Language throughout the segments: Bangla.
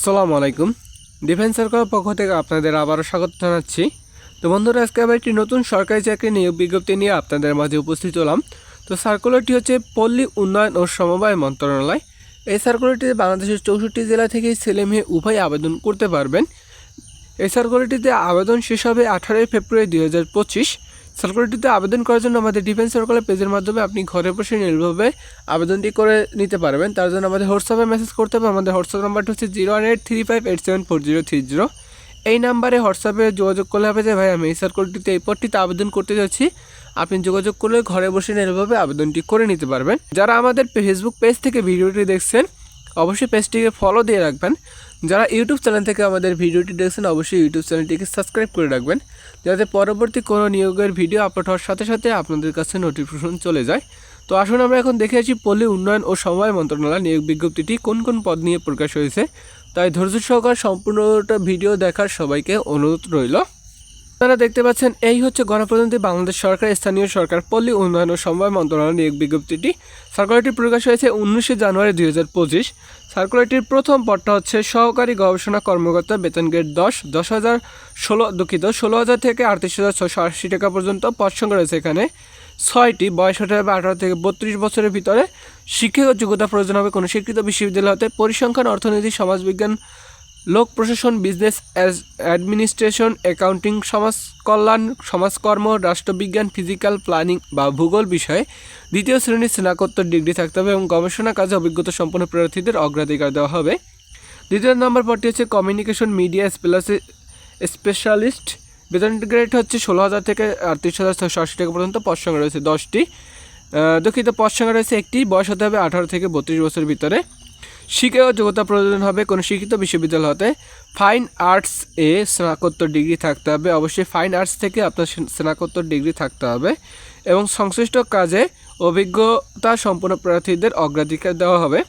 আসসালামু আলাইকুম। ডিফেন্স সার্কেলের পক্ষ থেকে আপনাদের আবারও স্বাগত জানাচ্ছি। তো বন্ধুরা, আজকে আবার একটি নতুন সরকারি চাকরি নিয়োগ বিজ্ঞপ্তি নিয়ে আপনাদের মাঝে উপস্থিত হলাম। তো সার্কুলারটি হচ্ছে পল্লী উন্নয়ন ও সমবায় মন্ত্রণালয়। এই সার্কুলারটিতে বাংলাদেশের চৌষট্টি জেলা থেকেই ছেলে মেয়ে উভয় আবেদন করতে পারবেন। এই সার্কুলারটিতে আবেদন শেষ হবে আঠারোই ফেব্রুয়ারি দুই হাজার পঁচিশ। সার্কুলারটিতে আবেদন করার জন্য আমাদের ডিফেন্স সার্কুলার পেজের মাধ্যমে আপনি ঘরে বসে নির্ভরভাবে আবেদনটি করে নিতে পারবেন। তার জন্য আমাদের হোয়াটসঅ্যাপে মেসেজ করতে হবে। আমাদের হোয়াটসঅ্যাপ নাম্বারটা হচ্ছে zero one eight three five eight seven four zero three zero এই নাম্বারে হোয়াটসঅ্যাপে যোগাযোগ করলে হবে যে, ভাই, আমি এই সার্কুলারটিতে এই পদটিতে আবেদন করতে যাচ্ছি। আপনি যোগাযোগ করলে ঘরে বসে নির্ভরভাবে আবেদনটি করে নিতে পারবেন। যারা আমাদের ফেসবুক পেজ থেকে ভিডিওটি দেখছেন, অবশ্যই পেজটিকে ফলো দিয়ে রাখবেন। যারা ইউটিউব চ্যানেল থেকে আমাদের ভিডিওটি দেখছেন, অবশ্যই ইউটিউব চ্যানেলটিকে সাবস্ক্রাইব করে রাখবেন, যাতে পরবর্তী কোনো নিয়োগের ভিডিও আপলোড হওয়ার সাথে সাথে আপনাদের কাছে নোটিফিকেশন চলে যায়। তো আসুন আমরা এখন দেখে আছি পল্লী উন্নয়ন ও সময় মন্ত্রণালয় নিয়োগ বিজ্ঞপ্তিটি কোন কোন পদ নিয়ে প্রকাশ হয়েছে। তাই ধৈর্য সহকার সম্পূর্ণটা ভিডিও দেখার সবাইকে অনুরোধ রইল। আপনারা দেখতে পাচ্ছেন, এই হচ্ছে গণপ্রজাতন্ত্রী বাংলাদেশ সরকার, স্থানীয় সরকার, পল্লী উন্নয়ন ও সমবায় মন্ত্রণালয় নিয়োগ বিজ্ঞপ্তিটি। সার্কুলারটি প্রকাশ হয়েছে উনিশে জানুয়ারি দুই হাজার পঁচিশ। সার্কুলারটির প্রথম পদটা হচ্ছে সহকারী গবেষণা কর্মকর্তা বেতন গ্রেড দশ দশ হাজার ষোলো দুঃখিত, ষোলো হাজার থেকে আটত্রিশ হাজার ছশো আশি টাকা পর্যন্ত সংখ্যা রয়েছে এখানে। ছয়টি বয়স হতে হবে আঠারো থেকে বত্রিশ বছরের ভিতরে শিক্ষাগত যোগ্যতা প্রয়োজন হবে কোনো স্বীকৃত বিশ্ববিদ্যালয় হতে। পরিসংখ্যান, অর্থনীতি, সমাজবিজ্ঞান লোক প্রশাসন, বিজনেস অ্যাডমিনিস্ট্রেশন, অ্যাকাউন্টিং সমাজকল্যাণ সমাজকর্ম, রাষ্ট্রবিজ্ঞান, ফিজিক্যাল প্ল্যানিং বা ভূগোল বিষয়ে দ্বিতীয় শ্রেণির স্নাতকোত্তর ডিগ্রি থাকতে হবে এবং গবেষণা কাজে অভিজ্ঞতা সম্পন্ন প্রার্থীদের অগ্রাধিকার দেওয়া হবে। দ্বিতীয় নম্বর পদটি হচ্ছে কমিউনিকেশন মিডিয়া স্পেশালিস্ট। বেতন গ্রেড হচ্ছে ষোলো হাজার থেকে আটত্রিশ হাজার ছশো আশি টাকা পর্যন্ত সংখ্যা রয়েছে দশটি। দুঃখিত সংখ্যা রয়েছে একটি, বয়স হতে হবে আঠারো থেকে বত্রিশ বছরের ভিতরে। শিক্ষাগত যোগ্যতা প্রয়োজন হবে কোনো শিক্ষিত বিশ্ববিদ্যালয় হতে ফাইন আর্টস এ স্নাতকোত্তর ডিগ্রি থাকতে হবে। অবশ্যই ফাইন আর্টস থেকে আপনার স্ন- স্নাতকোত্তর ডিগ্রি থাকতে হবে এবং সংশ্লিষ্ট কাজে অভিজ্ঞতা সম্পন্ন প্রার্থীদের অগ্রাধিকার দেওয়া হবে।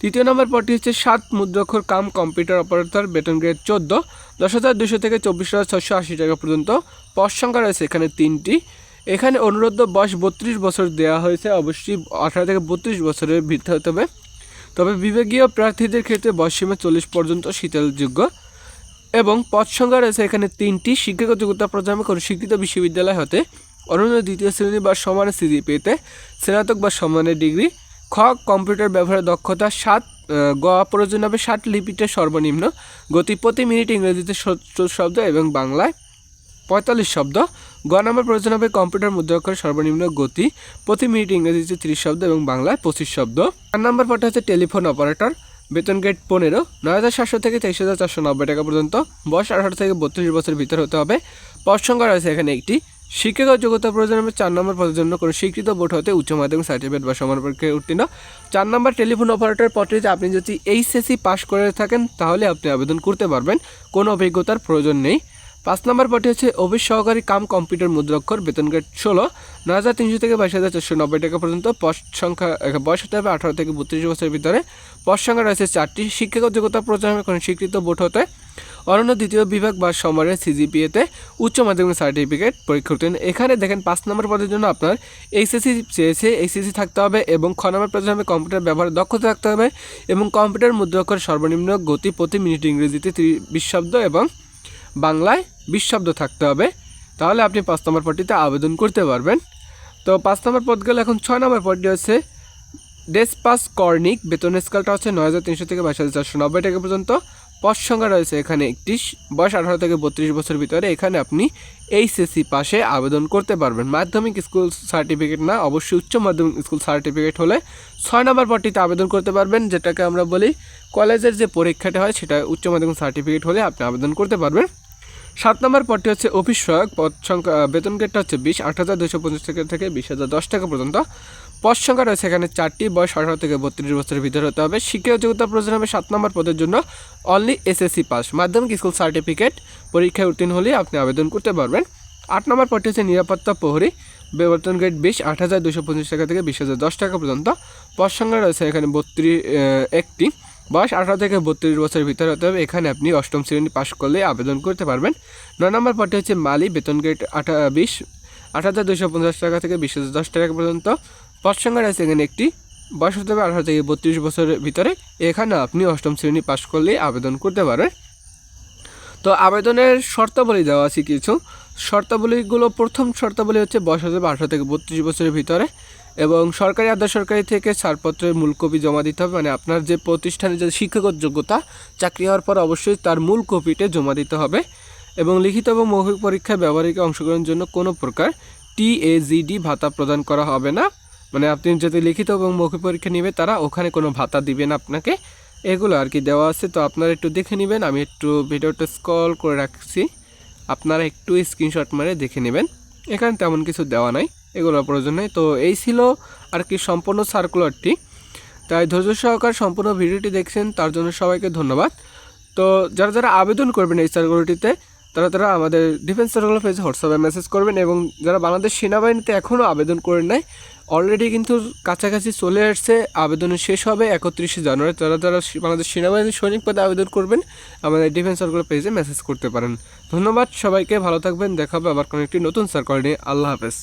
তৃতীয় নম্বর পদটি হচ্ছে সাত মুদ্রাক্ষর কাম কম্পিউটার অপারেটর, বেতন গ্রেড চোদ্দ, দশ হাজার দুশো থেকে চব্বিশ হাজার ছশো আশি টাকা পর্যন্ত। পদ সংখ্যা রয়েছে এখানে তিনটি। এখানে অনুরোধ বয়স বত্রিশ বছর দেওয়া হয়েছে। অবশ্যই আঠারো থেকে বত্রিশ বছরের ভিত্তি হতে হবে। তবে বিভাগীয় প্রার্থীদের ক্ষেত্রে বয়সীমা চল্লিশ পর্যন্ত শীতলযোগ্য এবং পদ সংখ্যা রয়েছে এখানে তিনটি। শিক্ষাগত যোগ্যতা প্রদান কোনো স্বীকৃত বিশ্ববিদ্যালয় হতে অনন্য দ্বিতীয় শ্রেণি বা সমানের সিজিপিতে স্নাতক বা সমানের ডিগ্রি। খ, কম্পিউটার ব্যবহারের দক্ষতা। সাত গ প্রয়োজন হবে ষাট লিপিটে সর্বনিম্ন। গতি প্রতি মিনিট ইংরেজিতে শব্দ এবং বাংলায় পঁয়তাল্লিশ শব্দ। গ নম্বর প্রয়োজন হবে কম্পিউটার মুদ্রাক্ষরের সর্বনিম্ন গতি, প্রতি মিনিট ইংরেজিতে তিরিশ শব্দ এবং বাংলায় পঁচিশ শব্দ। চার নম্বর পদটা হচ্ছে টেলিফোন অপারেটর, বেতন গেট পনেরো, নয় হাজার সাতশো থেকে তেইশ হাজার চারশো নব্বই টাকা পর্যন্ত। বয়স আঠারো থেকে বত্রিশ বছরের ভিতরে হতে হবে। পদ রয়েছে এখানে একটি। শিক্ষাগত যোগ্যতা প্রয়োজন হবে চার নম্বর পদের জন্য কোনো স্বীকৃত বোর্ড হতে উচ্চ মাধ্যমিক সার্টিফিকেট বা সমান পরীক্ষায় উত্তীর্ণ। চার নম্বর টেলিফোন অপারেটর পদটিতে আপনি যদি এইচএসসি পাশ করে থাকেন, তাহলে আপনি আবেদন করতে পারবেন। কোনো অভিজ্ঞতার প্রয়োজন নেই। পাঁচ নম্বর পদটি হচ্ছে অফিস সহকারী কাম কম্পিউটার মুদ্রাক্ষর, বেতন গ্রেড ষোলো, নয় হাজার তিনশো থেকে বাইশ হাজার চারশো নব্বই টাকা পর্যন্ত, পদ সংখ্যা বয়স হতে হবে আঠারো থেকে বত্রিশ বছরের ভিতরে। পদ সংখ্যা রয়েছে চারটি, শিক্ষাগত যোগ্যতা হবে কোনো স্বীকৃত বোর্ড হতে। অনন্য দ্বিতীয় বিভাগ বা সমরের সিজিপিএতে উচ্চ মাধ্যমিক সার্টিফিকেট পরীক্ষা উত্তীর্ণ এখানে দেখেন পাঁচ নম্বর পদের জন্য আপনার এইচএসসি চেয়েছে এইচএসসি থাকতে হবে এবং খ নম্বর প্রয়োজন হবে কম্পিউটার ব্যবহারের দক্ষতা থাকতে হবে এবং কম্পিউটার মুদ্রাক্ষর সর্বনিম্ন গতি প্রতি মিনিট ইংরেজিতে বিশ শব্দ এবং বাংলায় বিশ শব্দ থাকতে হবে। তাহলে আপনি পাঁচ নম্বর পদটিতে আবেদন করতে পারবেন। তো পাঁচ নম্বর পদ গেলে এখন ছয় নম্বর পদটি হচ্ছে ডেসপাস কর্নিক বেতন স্কেলটা হচ্ছে নয় হাজার তিনশো থেকে বাইশ হাজার চারশো নব্বই টাকা পর্যন্ত। পদ সংখ্যা রয়েছে এখানে একটি বয়স আঠারো থেকে বত্রিশ বছর ভিতরে এখানে আপনি এইচএসসি পাশে আবেদন করতে পারবেন। মাধ্যমিক স্কুল সার্টিফিকেট না, অবশ্যই উচ্চ মাধ্যমিক স্কুল সার্টিফিকেট হলে ছয় নম্বর পদটিতে আবেদন করতে পারবেন, যেটাকে আমরা বলি কলেজের যে পরীক্ষাটা হয় সেটা উচ্চ মাধ্যমিক সার্টিফিকেট হলে আপনি আবেদন করতে পারবেন। সাত নম্বর পদটি হচ্ছে অফিস সহায়ক। পদ সংখ্যা বেতন গেটটা হচ্ছে বিশ, আট হাজার দুশো পঞ্চাশ টাকা থেকে বিশ হাজার দশ টাকা পর্যন্ত। পদ সংখ্যা রয়েছে এখানে চারটি, বয়স আঠারো থেকে বত্রিশ বছরের ভিতরে হতে হবে। শিক্ষা যোগ্যতা প্রয়োজন হবে সাত নম্বর পদের জন্য। অনলি এসএসসি পাস মাধ্যমিক স্কুল সার্টিফিকেট পরীক্ষায় উত্তীর্ণ হলে আপনি আবেদন করতে পারবেন। আট নম্বর পদটি হচ্ছে নিরাপত্তা প্রহরী, বেতন গ্রেড বিশ, আট হাজার দুশো পঞ্চাশ টাকা থেকে বিশ হাজার দশ টাকা পর্যন্ত। পদ সংখ্যা রয়েছে এখানে বত্রিশ একটি। বয়স আঠারো থেকে বত্রিশ বছরের ভিতরে হতে হবে এখানে আপনি অষ্টম শ্রেণি পাশ করলে আবেদন করতে পারবেন। নয় নম্বর পদটি হচ্ছে মালি, বেতন গ্রেড আঠা বিশ। আট হাজার দুশো পঞ্চাশ টাকা থেকে বিশ হাজার দশ টাকা পর্যন্ত। পদ সংখ্যা রয়েছে এখানে একটি। বয়স হতে হবে আঠারো থেকে বত্রিশ বছরের ভিতরে। এখানে আপনি অষ্টম শ্রেণি পাশ করলেই আবেদন করতে পারবেন। তো আবেদনের শর্তাবলী দেওয়া আছে কিছু। শর্তাবলীগুলো, প্রথম শর্তাবলী হচ্ছে বয়স হতে হবে আঠারো থেকে বত্রিশ বছরের ভিতরে। এবং সরকারি আধা সরকারি থেকে ছাড়পত্রের মূল কপি জমা দিতে হবে। মানে আপনার যে প্রতিষ্ঠানে যে শিক্ষাগত যোগ্যতা, চাকরি হওয়ার পর অবশ্যই তার মূল কপিটা জমা দিতে হবে। এবং লিখিত এবং মৌখিক পরীক্ষায় ব্যবহারিক অংশগ্রহণের জন্য কোনো প্রকার টিএজিডি ভাতা প্রদান করা হবে না। মানে আপনি যদি লিখিত এবং মৌখিক পরীক্ষা নেবে, তারা ওখানে কোনো ভাতা দিবে না আপনাকে। এগুলো আর কি দেওয়া আছে। তো আপনারা একটু দেখে নেবেন। আমি একটু ভিডিওটা স্কল করে রাখছি। আপনারা একটু স্ক্রিনশট মারে দেখে নেবেন। এখানে তেমন কিছু দেওয়া নাই। এগুলোর প্রয়োজন নেই। তো এই ছিল আর কি সম্পূর্ণ সার্কুলারটি তাই ধৈর্য সহকার সম্পূর্ণ ভিডিওটি দেখছেন, তার জন্য সবাইকে ধন্যবাদ। তো যারা যারা আবেদন করবেন এই সার্কুলারটিতে তারা তারা আমাদের ডিফেন্স সার্কুলার পেজে হোয়াটসঅ্যাপে মেসেজ করবেন এবং যারা বাংলাদেশ সেনাবাহিনীতে এখনও আবেদন করেন নাই অলরেডি কিন্তু কাছাকাছি চলে আসছে, আবেদন শেষ হবে একত্রিশে জানুয়ারি। তারা যারা বাংলাদেশ সেনাবাহিনীর সৈনিক পদে আবেদন করবেন, আমাদের ডিফেন্স সার্কুলার পেজে মেসেজ করতে পারেন। ধন্যবাদ সবাইকে, ভালো থাকবেন, দেখা হবে আবার কোনো একটি নতুন সার্কুলার নিয়ে। আল্লাহ হাফেজ।